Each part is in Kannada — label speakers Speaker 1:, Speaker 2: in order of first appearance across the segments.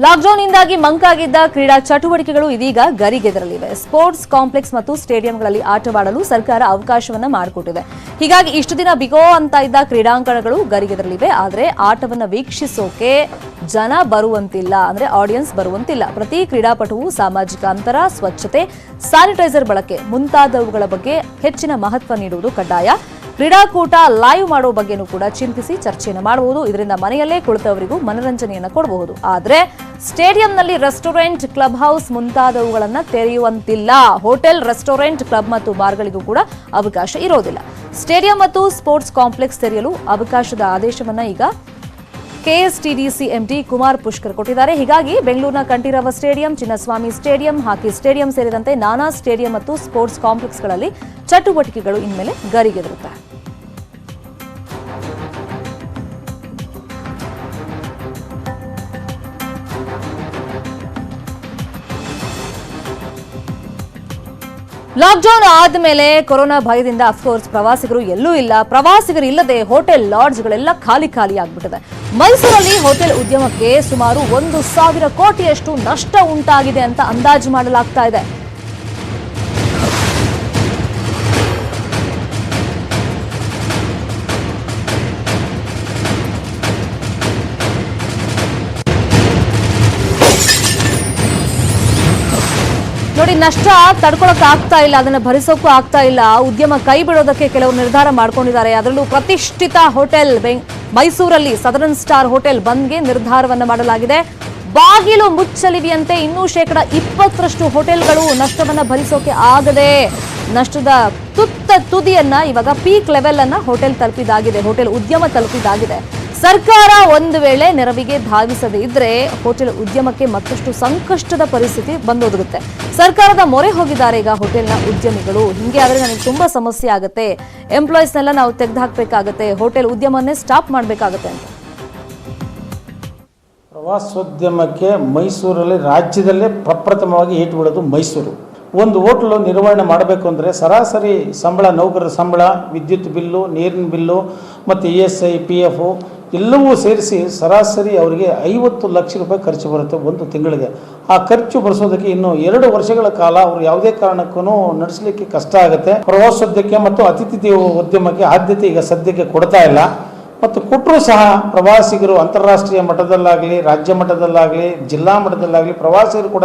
Speaker 1: ಲಾಕ್ಡೌನ್ ಇಂದಾಗಿ ಮಂಕಾಗಿದ್ದ ಕ್ರೀಡಾ ಚಟುವಟಿಕೆಗಳು ಇದೀಗ ಗರಿಗೆದರಲಿವೆ. ಸ್ಪೋರ್ಟ್ಸ್ ಕಾಂಪ್ಲೆಕ್ಸ್ ಮತ್ತು ಸ್ಟೇಡಿಯಂಗಳಲ್ಲಿ ಆಟವಾಡಲು ಸರ್ಕಾರ ಅವಕಾಶವನ್ನ ಮಾಡಿಕೊಟ್ಟಿದೆ. ಹೀಗಾಗಿ ಇಷ್ಟು ದಿನ ಬಿಗೋ ಅಂತ ಇದ್ದ ಕ್ರೀಡಾಂಗಣಗಳು ಗರಿಗೆದರಲಿವೆ. ಆದರೆ ಆಟವನ್ನ ವೀಕ್ಷಿಸೋಕೆ ಜನ ಬರುವಂತಿಲ್ಲ. ಅಂದ್ರೆ ಆಡಿಯನ್ಸ್ ಬರುವಂತಿಲ್ಲ. ಪ್ರತಿ ಕ್ರೀಡಾಪಟುವು ಸಾಮಾಜಿಕ ಅಂತರ, ಸ್ವಚ್ಛತೆ ಸ್ಯಾನಿಟೈಸರ್ ಬಳಕೆ ಮುಂತಾದವುಗಳ ಬಗ್ಗೆ ಹೆಚ್ಚಿನ ಮಹತ್ವ ನೀಡುವುದು ಕಡ್ಡಾಯ. ಕ್ರೀಡಾಕೂಟ ಲೈವ್ ಮಾಡೋ ಬಗ್ಗೆನೂ ಕೂಡ ಚಿಂತಿಸಿ ಚರ್ಚೆಯನ್ನು ಮಾಡಬಹುದು ಇದರಿಂದ ಮನೆಯಲ್ಲೇ ಕುಳಿತವರಿಗೂ ಮನರಂಜನೆಯನ್ನು ಕೊಡಬಹುದು. ಆದರೆ ಸ್ಟೇಡಿಯಂನಲ್ಲಿ ರೆಸ್ಟೋರೆಂಟ್ ಕ್ಲಬ್ ಹೌಸ್ ಮುಂತಾದವುಗಳನ್ನು ತೆರೆಯುವಂತಿಲ್ಲ. ಹೋಟೆಲ್ ರೆಸ್ಟೋರೆಂಟ್ ಕ್ಲಬ್ ಮತ್ತು ಬಾರ್ಗಳಿಗೂ ಕೂಡ ಅವಕಾಶ ಇರೋದಿಲ್ಲ. ಸ್ಟೇಡಿಯಂ ಮತ್ತು ಸ್ಪೋರ್ಟ್ಸ್ ಕಾಂಪ್ಲೆಕ್ಸ್ ತೆರೆಯಲು ಅವಕಾಶದ ಆದೇಶವನ್ನು ಈಗ ಕೆಎಸ್ಟಿಡಿಸಿ ಎಂಡಿ ಕುಮಾರ್ ಪುಷ್ಕರ್ ಕೊಟ್ಟಿದ್ದಾರೆ. ಹೀಗಾಗಿ ಬೆಂಗಳೂರಿನ Kanteerava stadium, Chinnaswamy stadium, hockey stadium ಸೇರಿದಂತೆ ನಾನಾ ಸ್ಟೇಡಿಯಂ ಮತ್ತು ಸ್ಪೋರ್ಟ್ಸ್ ಕಾಂಪ್ಲೆಕ್ಸ್ಗಳಲ್ಲಿ ಚಟುವಟಿಕೆಗಳು ಇನ್ಮೇಲೆ ಗರಿಗೆದರುತ್ತೆ. ಲಾಕ್ಡೌನ್ ಆದಮೇಲೆ ಕೊರೋನಾ ಭಯದಿಂದ ಅಫ್ಕೋರ್ಸ್ ಪ್ರವಾಸಿಗರು ಎಲ್ಲೂ ಇಲ್ಲ. ಪ್ರವಾಸಿಗರು ಇಲ್ಲದೆ ಹೋಟೆಲ್ ಲಾಡ್ಜ್ಗಳೆಲ್ಲ ಖಾಲಿ ಖಾಲಿ ಆಗ್ಬಿಟ್ಟಿದೆ. ಮೈಸೂರಲ್ಲಿ ಹೋಟೆಲ್ ಉದ್ಯಮಕ್ಕೆ ಸುಮಾರು ಒಂದು ಸಾವಿರ ಕೋಟಿಯಷ್ಟು ನಷ್ಟ ಉಂಟಾಗಿದೆ ಅಂತ ಅಂದಾಜು ಮಾಡಲಾಗ್ತಾ ಇದೆ. ನೋಡಿ, ನಷ್ಟ ತಡ್ಕೊಳಕ್ ಆಗ್ತಾ ಇಲ್ಲ, ಅದನ್ನ ಭರಿಸೋಕ್ಕೂ ಆಗ್ತಾ ಇಲ್ಲ. ಉದ್ಯಮ ಕೈ ಬಿಡೋದಕ್ಕೆ ಕೆಲವು ನಿರ್ಧಾರ ಮಾಡ್ಕೊಂಡಿದ್ದಾರೆ. ಅದರಲ್ಲೂ ಪ್ರತಿಷ್ಠಿತ ಹೋಟೆಲ್ ಬೆಂಗ್ ಮೈಸೂರಲ್ಲಿ ಸದರನ್ ಸ್ಟಾರ್ ಹೋಟೆಲ್ ಬಂದ್ಗೆ ನಿರ್ಧಾರವನ್ನು ಮಾಡಲಾಗಿದೆ. ಬಾಗಿಲು ಮುಚ್ಚಲಿವೆಯಂತೆ ಇನ್ನೂ ಶೇಕಡ ಇಪ್ಪತ್ತರಷ್ಟು ಹೋಟೆಲ್ಗಳು ನಷ್ಟವನ್ನು ಭರಿಸೋಕೆ ಆಗದೆ ನಷ್ಟದ ತುತ್ತ ತುದಿಯನ್ನ ಇವಾಗ ಪೀಕ್ ಲೆವೆಲ್ ಅನ್ನ ಹೋಟೆಲ್ ತಲುಪಿದಾಗಿದೆ, ಹೋಟೆಲ್ ಉದ್ಯಮ ತಲುಪಿದಾಗಿದೆ. ಸರ್ಕಾರ ಒಂದು ವೇಳೆ ನೆರವಿಗೆ ಧಾವಿಸದೇ ಇದ್ರೆ ಹೋಟೆಲ್ ಉದ್ಯಮಕ್ಕೆ ಮತ್ತಷ್ಟು ಸಂಕಷ್ಟದ ಪರಿಸ್ಥಿತಿ ಬಂದೊದಗುತ್ತೆ. ಸರ್ಕಾರದ ಮೊರೆ ಹೋಗಿದ್ದಾರೆ ಈಗ ಹೋಟೆಲ್ನ ಉದ್ಯಮಿಗಳು. ಹಿಂಗೆ ಆದರೆ ನನಗೆ ತುಂಬಾ ಸಮಸ್ಯೆ ಆಗುತ್ತೆ. ಎಂಪ್ಲಾಯೀಸ್ನೆಲ್ಲ ನಾವು ತೆಗೆದುಹಾಕಬೇಕಾಗತ್ತೆ. ಹೋಟೆಲ್ ಉದ್ಯಮನ್ನೇ ಸ್ಟಾಪ್ ಮಾಡಬೇಕಾಗತ್ತೆ ಅಂತ.
Speaker 2: ಪ್ರವಾಸೋದ್ಯಮಕ್ಕೆ ಮೈಸೂರಲ್ಲಿ ರಾಜ್ಯದಲ್ಲೇ ಪ್ರಪ್ರಥಮವಾಗಿ ಏಟು ಬಿಡೋದು ಮೈಸೂರು. ಒಂದು ಹೋಟ್ಲು ನಿರ್ವಹಣೆ ಮಾಡಬೇಕು ಅಂದರೆ ಸರಾಸರಿ ಸಂಬಳ, ನೌಕರರ ಸಂಬಳ, ವಿದ್ಯುತ್ ಬಿಲ್ಲು, ನೀರಿನ ಬಿಲ್ಲು, ಮತ್ತು E S I, P F ಎಲ್ಲವೂ ಸೇರಿಸಿ ಸರಾಸರಿ ಅವರಿಗೆ ಐವತ್ತು ಲಕ್ಷ ರೂಪಾಯಿ ಖರ್ಚು ಬರುತ್ತೆ ಒಂದು ತಿಂಗಳಿಗೆ. ಆ ಖರ್ಚು ಬರೆಸೋದಕ್ಕೆ ಇನ್ನು ಎರಡು ವರ್ಷಗಳ ಕಾಲ ಅವರು ಯಾವುದೇ ಕಾರಣಕ್ಕೂ ನಡೆಸಲಿಕ್ಕೆ ಕಷ್ಟ ಆಗುತ್ತೆ. ಪ್ರವಾಸೋದ್ಯಕ್ಕೆ ಮತ್ತು ಅತಿಥಿ ಉದ್ಯಮಕ್ಕೆ ಆದ್ಯತೆ ಈಗ ಸದ್ಯಕ್ಕೆ ಕೊಡ್ತಾ ಇಲ್ಲ. ಮತ್ತು ಕೊಟ್ಟರೂ ಸಹ ಪ್ರವಾಸಿಗರು ಅಂತಾರಾಷ್ಟ್ರೀಯ ಮಟ್ಟದಲ್ಲಾಗಲಿ, ರಾಜ್ಯ ಮಟ್ಟದಲ್ಲಾಗಲಿ, ಜಿಲ್ಲಾ ಮಟ್ಟದಲ್ಲಾಗಲಿ ಪ್ರವಾಸಿಗರು ಕೂಡ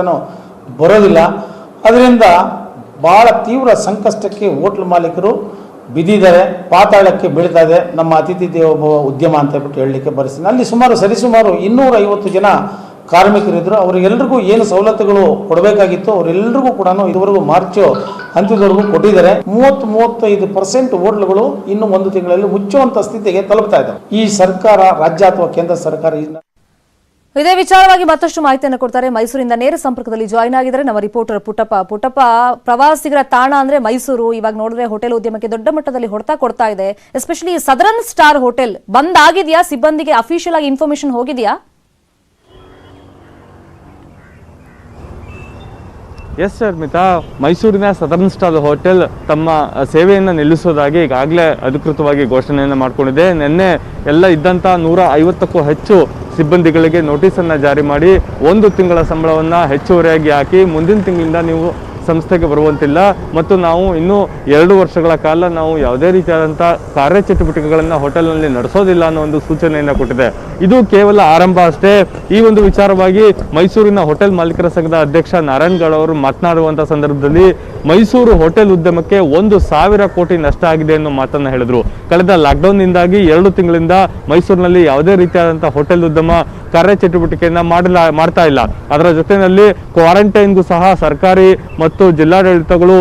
Speaker 2: ಬರೋದಿಲ್ಲ. ಅದರಿಂದ ಭಾಳ ತೀವ್ರ ಸಂಕಷ್ಟಕ್ಕೆ ಹೋಟ್ಲ್ ಮಾಲೀಕರು ಬಿದ್ದಿದ್ದಾರೆ, ಪಾತಾಳಕ್ಕೆ ಬೀಳ್ತಾ ಇದೆ ನಮ್ಮ ಅತಿಥಿ ದೇವೋಭವ ಉದ್ಯಮ ಅಂತ ಹೇಳ್ಬಿಟ್ಟು ಹೇಳಲಿಕ್ಕೆ ಬರೆಸ್ತೀನಿ. ಅಲ್ಲಿ ಸುಮಾರು ಸರಿಸುಮಾರು ಇನ್ನೂರ ಐವತ್ತು ಜನ ಕಾರ್ಮಿಕರಿದ್ದರು ಅವರಿಗೆಲ್ರಿಗೂ ಏನು ಸವಲತ್ತುಗಳು ಕೊಡಬೇಕಾಗಿತ್ತು ಅವರೆಲ್ಲರಿಗೂ ಕೂಡ ಇದುವರೆಗೂ ಮಾರ್ಚು ಅಂತ್ಯದವರೆಗೂ ಕೊಟ್ಟಿದ್ದಾರೆ. ಮೂವತ್ತು ಮೂವತ್ತೈದು ಪರ್ಸೆಂಟ್ ಹೋಟ್ಲುಗಳು ಇನ್ನು ಒಂದು ತಿಂಗಳಲ್ಲಿ ಮುಚ್ಚುವಂಥ ಸ್ಥಿತಿಗೆ ತಲುಪ್ತಾ ಇದ್ದಾವೆ. ಈ ಸರ್ಕಾರ, ರಾಜ್ಯ ಅಥವಾ ಕೇಂದ್ರ ಸರ್ಕಾರ
Speaker 1: ಇದೇ ವಿಚಾರವಾಗಿ ಮತ್ತಷ್ಟು ಮಾಹಿತಿಯನ್ನು ಕೊಡ್ತಾರೆ. ಮೈಸೂರಿಂದ ನೇರ ಸಂಪರ್ಕದಲ್ಲಿ ಜಾಯಿನ್ ಆಗಿದ್ದಾರೆ. ನಮ್ಮ ರಿಪೋರ್ಟರ್ ಪುಟ್ಟಪ್ಪ. ಪುಟ್ಟಪ್ಪ, ಪ್ರವಾಸಿಗರ ತಾಣ ಅಂದ್ರೆ ಮೈಸೂರು. ಇವಾಗ ನೋಡಿದ್ರೆ ಹೋಟೆಲ್ ಉದ್ಯಮಕ್ಕೆ ದೊಡ್ಡ ಮಟ್ಟದಲ್ಲಿ ಹೊಡೆತ ಕೊಡ್ತಾ ಇದೆ. ಎಸ್ಪೆಷಲಿ ಸದರನ್ ಸ್ಟಾರ್ ಹೋಟೆಲ್ ಬಂದ್ ಆಗಿದೆಯಾ? ಸಿಬ್ಬಂದಿಗೆ ಅಫಿಷಿಯಲ್ ಆಗಿ ಇನ್ಫಾರ್ಮೇಶನ್ ಹೋಗಿದೆಯಾ?
Speaker 3: ಎಸ್ ಸರ್ ಮಿತಾ. ಮೈಸೂರಿನ ಸದರ್ನ್ ಸ್ಟಾರ್ ಹೋಟೆಲ್ ತಮ್ಮ ಸೇವೆಯನ್ನು ನಿಲ್ಲಿಸೋದಾಗಿ ಈಗಾಗಲೇ ಅಧಿಕೃತವಾಗಿ ಘೋಷಣೆಯನ್ನು ಮಾಡಿಕೊಂಡಿದೆ. ನಿನ್ನೆ ಎಲ್ಲ ಇದ್ದಂಥ ನೂರ ಐವತ್ತಕ್ಕೂ ಹೆಚ್ಚು ಸಿಬ್ಬಂದಿಗಳಿಗೆ ನೋಟಿಸನ್ನು ಜಾರಿ ಮಾಡಿ ಒಂದು ತಿಂಗಳ ಸಂಬಳವನ್ನು ಹೆಚ್ಚುವರಿಯಾಗಿ ಹಾಕಿ ಮುಂದಿನ ತಿಂಗಳಿಂದ ನೀವು ಸಂಸ್ಥೆಗೆ ಬರುವಂತಿಲ್ಲ. ಮತ್ತು ನಾವು ಇನ್ನೂ ಎರಡು ವರ್ಷಗಳ ಕಾಲ ನಾವು ಯಾವುದೇ ರೀತಿಯಾದಂಥ ಕಾರ್ಯಚಟುವಟಿಕೆಗಳನ್ನು ಹೋಟೆಲ್ನಲ್ಲಿ ನಡೆಸೋದಿಲ್ಲ ಅನ್ನೋ ಒಂದು ಸೂಚನೆಯನ್ನು ಕೊಟ್ಟಿದೆ. ಇದು ಕೇವಲ ಆರಂಭ ಅಷ್ಟೇ. ಈ ಒಂದು ವಿಚಾರವಾಗಿ ಮೈಸೂರಿನ ಹೋಟೆಲ್ ಮಾಲೀಕರ ಸಂಘದ ಅಧ್ಯಕ್ಷ ನಾರಾಯಣಗೌಡ ಅವರು ಮಾತನಾಡುವಂಥ ಸಂದರ್ಭದಲ್ಲಿ ಮೈಸೂರು ಹೋಟೆಲ್ ಉದ್ಯಮಕ್ಕೆ ಒಂದು ಸಾವಿರ ಕೋಟಿ ನಷ್ಟ ಆಗಿದೆ ಅನ್ನೋ ಮಾತನ್ನ ಹೇಳಿದ್ರು. ಕಳೆದ ಲಾಕ್ಡೌನ್ನಿಂದಾಗಿ ಎರಡು ತಿಂಗಳಿಂದ ಮೈಸೂರಿನಲ್ಲಿ ಯಾವುದೇ ರೀತಿಯಾದಂತಹ ಹೋಟೆಲ್ ಉದ್ಯಮ ಕಾರ್ಯಚಟುವಟಿಕೆಯನ್ನ ಮಾಡಲ, ಮಾಡ್ತಾ ಇಲ್ಲ. ಅದರ ಜೊತೆಯಲ್ಲಿ ಕ್ವಾರಂಟೈನ್ಗೂ ಸಹ ಸರ್ಕಾರಿ ಮತ್ತು ಜಿಲ್ಲಾಡಳಿತಗಳು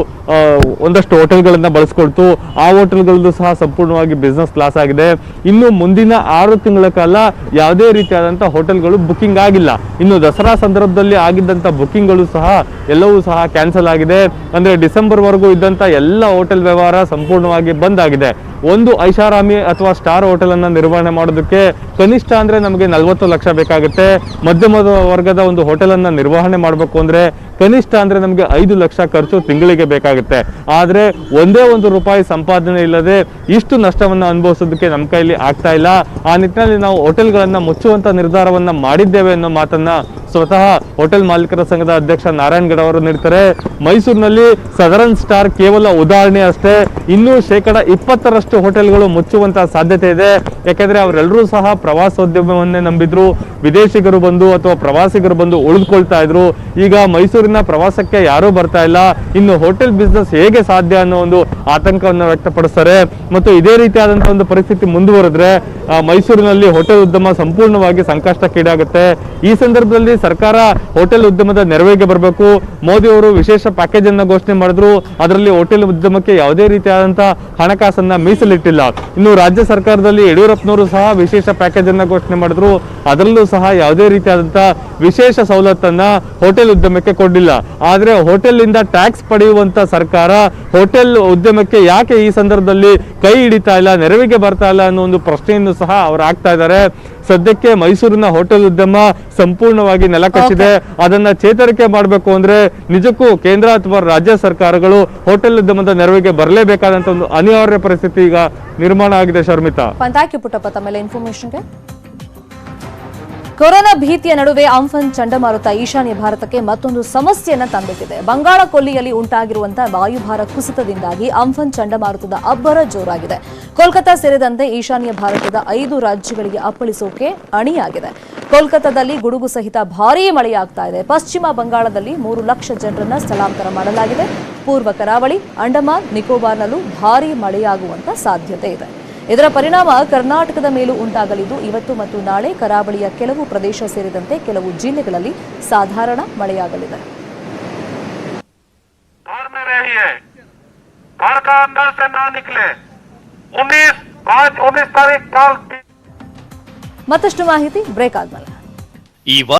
Speaker 3: ಒಂದಷ್ಟು ಹೋಟೆಲ್ಗಳನ್ನ ಬಳಸ್ಕೊಳ್ತು. ಆ ಹೋಟೆಲ್ಗಳದ್ದು ಸಹ ಸಂಪೂರ್ಣವಾಗಿ ಬಿಸ್ನೆಸ್ ಕ್ಲಾಸ್ ಆಗಿದೆ. ಇನ್ನು ಮುಂದಿನ ಆರು ತಿಂಗಳ ಕಾಲ ಯಾವುದೇ ರೀತಿಯಾದಂಥ ಹೋಟೆಲ್ಗಳು ಬುಕಿಂಗ್ ಆಗಿಲ್ಲ. ಇನ್ನು ದಸರಾ ಸಂದರ್ಭದಲ್ಲಿ ಆಗಿದ್ದಂಥ ಬುಕಿಂಗ್ಗಳು ಸಹ ಎಲ್ಲವೂ ಸಹ ಕ್ಯಾನ್ಸಲ್ ಆಗಿದೆ. ಅಂದ್ರೆ ಡಿಸೆಂಬರ್ ವರೆಗೂ ಇದ್ದಂಥ ಎಲ್ಲ ಹೋಟೆಲ್ ವ್ಯವಹಾರ ಸಂಪೂರ್ಣವಾಗಿ ಬಂದ್ ಆಗಿದೆ. ಒಂದು ಐಷಾರಾಮಿ ಅಥವಾ ಸ್ಟಾರ್ ಹೋಟೆಲ್ ಅನ್ನ ನಿರ್ವಹಣೆ ಮಾಡೋದಕ್ಕೆ ಕನಿಷ್ಠ ಅಂದ್ರೆ ನಮಗೆ ನಲವತ್ತು ಲಕ್ಷ ಬೇಕಾಗುತ್ತೆ. ಮಧ್ಯಮ ವರ್ಗದ ಒಂದು ಹೋಟೆಲ್ ಅನ್ನ ನಿರ್ವಹಣೆ ಮಾಡಬೇಕು ಅಂದ್ರೆ ಕನಿಷ್ಠ ಅಂದ್ರೆ ನಮಗೆ ಐದು ಲಕ್ಷ ಖರ್ಚು ತಿಂಗಳಿಗೆ ಬೇಕಾಗುತ್ತೆ. ಆದ್ರೆ ಒಂದೇ ಒಂದು ರೂಪಾಯಿ ಸಂಪಾದನೆ ಇಲ್ಲದೆ ಇಷ್ಟು ನಷ್ಟವನ್ನ ಅನುಭವಿಸೋದಕ್ಕೆ ನಮ್ಮ ಕೈಲಿ ಆಗ್ತಾ ಇಲ್ಲ. ಆ ನಿಟ್ಟಿನಲ್ಲಿ ನಾವು ಹೋಟೆಲ್ಗಳನ್ನ ಮುಚ್ಚುವಂತ ನಿರ್ಧಾರವನ್ನ ಮಾಡಿದ್ದೇವೆ ಅನ್ನೋ ಮಾತನ್ನ ಸ್ವತಃ ಹೋಟೆಲ್ ಮಾಲೀಕರ ಸಂಘದ ಅಧ್ಯಕ್ಷ ನಾರಾಯಣ್ ಗೌಡ ಅವರು ನೀಡ್ತಾರೆ. ಮೈಸೂರಿನಲ್ಲಿ ಸದರನ್ ಸ್ಟಾರ್ ಕೇವಲ ಉದಾಹರಣೆ ಅಷ್ಟೇ. ಇನ್ನೂ ಶೇಕಡ ಇಪ್ಪತ್ತರಷ್ಟು ಹೋಟೆಲ್ಗಳು ಮುಚ್ಚುವಂತ ಸಾಧ್ಯತೆ ಇದೆ. ಯಾಕೆಂದ್ರೆ ಅವರೆಲ್ಲರೂ ಸಹ ಪ್ರವಾಸೋದ್ಯಮವನ್ನೇ ನಂಬಿದ್ರು. ವಿದೇಶಿಗರು ಬಂದು ಅಥವಾ ಪ್ರವಾಸಿಗರು ಬಂದು ಉಳಿದುಕೊಳ್ತಾ ಇದ್ರು. ಈಗ ಮೈಸೂರಿನ ಪ್ರವಾಸಕ್ಕೆ ಯಾರೂ ಬರ್ತಾ ಇಲ್ಲ. ಇನ್ನು ಹೋಟೆಲ್ ಬಿಸ್ನೆಸ್ ಹೇಗೆ ಸಾಧ್ಯ ಅನ್ನೋ ಒಂದು ಆತಂಕವನ್ನು ವ್ಯಕ್ತಪಡಿಸ್ತಾರೆ. ಮತ್ತು ಇದೇ ರೀತಿಯಾದಂತಹ ಒಂದು ಪರಿಸ್ಥಿತಿ ಮುಂದುವರೆದ್ರೆ ಮೈಸೂರಿನಲ್ಲಿ ಹೋಟೆಲ್ ಉದ್ಯಮ ಸಂಪೂರ್ಣವಾಗಿ ಸಂಕಷ್ಟಕ್ಕೀಡಾಗುತ್ತೆ. ಈ ಸಂದರ್ಭದಲ್ಲಿ ಸರ್ಕಾರ ಹೋಟೆಲ್ ಉದ್ಯಮದ ನೆರವಿಗೆ ಬರಬೇಕು. ಮೋದಿ ಅವರು ವಿಶೇಷ ಪ್ಯಾಕೇಜ್ ಅನ್ನ ಘೋಷಣೆ ಮಾಡಿದ್ರು. ಅದರಲ್ಲಿ ಹೋಟೆಲ್ ಉದ್ಯಮಕ್ಕೆ ಯಾವುದೇ ರೀತಿಯಾದಂತಹ ಹಣಕಾಸನ್ನ ಮೀಸಲಿಟ್ಟಿಲ್ಲ. ಇನ್ನು ರಾಜ್ಯ ಸರ್ಕಾರದಲ್ಲಿ ಯಡಿಯೂರಪ್ಪನವರು ಸಹ ವಿಶೇಷ ಪ್ಯಾಕೇಜ್ ಅನ್ನ ಘೋಷಣೆ ಮಾಡಿದ್ರು. ಅದರಲ್ಲೂ ಸಹ ಯಾವುದೇ ರೀತಿಯಾದಂತಹ ವಿಶೇಷ ಸವಲತ್ತನ್ನ ಹೋಟೆಲ್ ಉದ್ಯಮಕ್ಕೆ ಕೊಡಲಿಲ್ಲ. ಆದ್ರೆ ಹೋಟೆಲ್ ಟ್ಯಾಕ್ಸ್ ಪಡೆಯುವಂತ ಸರ್ಕಾರ ಹೋಟೆಲ್ ಉದ್ಯಮಕ್ಕೆ ಯಾಕೆ ಈ ಸಂದರ್ಭದಲ್ಲಿ ಕೈ ಹಿಡಿತಾ ಇಲ್ಲ, ನೆರವಿಗೆ ಬರ್ತಾ ಇಲ್ಲ ಅನ್ನೋ ಒಂದು ಪ್ರಶ್ನೆಯನ್ನು ಸಹ ಅವರು ಆಗ್ತಾ ಇದ್ದಾರೆ. ಸದ್ಯಕ್ಕೆ ಮೈಸೂರಿನ ಹೋಟೆಲ್ ಉದ್ಯಮ ಸಂಪೂರ್ಣವಾಗಿ ನೆಲಕಚ್ಚಿದೆ ಅದನ್ನ ಚೇತರಿಕೆ ಮಾಡಬೇಕು ಅಂದ್ರೆ ನಿಜಕ್ಕೂ ಕೇಂದ್ರ ಅಥವಾ ರಾಜ್ಯ ಸರ್ಕಾರಗಳು ಹೋಟೆಲ್ ಉದ್ಯಮದ ನೆರವಿಗೆ ಬರಲೇಬೇಕಾದಂತ ಒಂದು ಅನಿವಾರ್ಯ ಪರಿಸ್ಥಿತಿ ಈಗ ನಿರ್ಮಾಣ ಆಗಿದೆ ಶರ್ಮಿತಾ.
Speaker 1: ಥ್ಯಾಂಕ್ ಯು ಪುಟ್ಟಪ್ಪ ತಮ್ಮೆಲ್ಲ ಇನ್ಫಾರ್ಮೇಶನ್ಗೆ ಕೊರೋನಾ ಭೀತಿಯ ನಡುವೆ ಅಂಫನ್ ಚಂಡಮಾರುತ ಈಶಾನ್ಯ ಭಾರತಕ್ಕೆ ಮತ್ತೊಂದು ಸಮಸ್ಯೆಯನ್ನು ತಂದಿಟ್ಟಿದೆ. ಬಂಗಾಳ ಕೊಲ್ಲಿಯಲ್ಲಿ ಉಂಟಾಗಿರುವಂತಹ ವಾಯುಭಾರ ಕುಸಿತದಿಂದಾಗಿ ಅಂಫನ್ ಚಂಡಮಾರುತದ ಅಬ್ಬರ ಜೋರಾಗಿದೆ. ಕೋಲ್ಕತ್ತಾ ಸೇರಿದಂತೆ ಈಶಾನ್ಯ ಭಾರತದ ಐದು ರಾಜ್ಯಗಳಿಗೆ ಅಪ್ಪಳಿಸೋಕೆ ಅಣಿಯಾಗಿದೆ. ಕೋಲ್ಕತ್ತಾದಲ್ಲಿ ಗುಡುಗು ಸಹಿತ ಭಾರೀ ಮಳೆಯಾಗ್ತಾ ಇದೆ. ಪಶ್ಚಿಮ ಬಂಗಾಳದಲ್ಲಿ ಮೂರು ಲಕ್ಷ ಜನರನ್ನ ಸ್ಥಳಾಂತರ ಮಾಡಲಾಗಿದೆ. ಪೂರ್ವ ಕರಾವಳಿ, ಅಂಡಮಾನ್, ನಿಕೋಬಾರ್ನಲ್ಲೂ ಭಾರೀ ಮಳೆಯಾಗುವಂತ ಸಾಧ್ಯತೆ ಇದೆ. ಇದರ ಪರಿಣಾಮ ಕರ್ನಾಟಕದ ಮೇಲೂ ಉಂಟಾಗಲಿದ್ದು ಇವತ್ತು ಮತ್ತು ನಾಳೆ ಕರಾವಳಿಯ ಕೆಲವು ಪ್ರದೇಶ ಸೇರಿದಂತೆ ಕೆಲವು ಜಿಲ್ಲೆಗಳಲ್ಲಿ ಸಾಧಾರಣ ಮಳೆಯಾಗಲಿದೆ. ಮತ್ತಷ್ಟು ಮಾಹಿತಿ ಬ್ರೇಕ್ ಆದ್ಮೇಲೆ.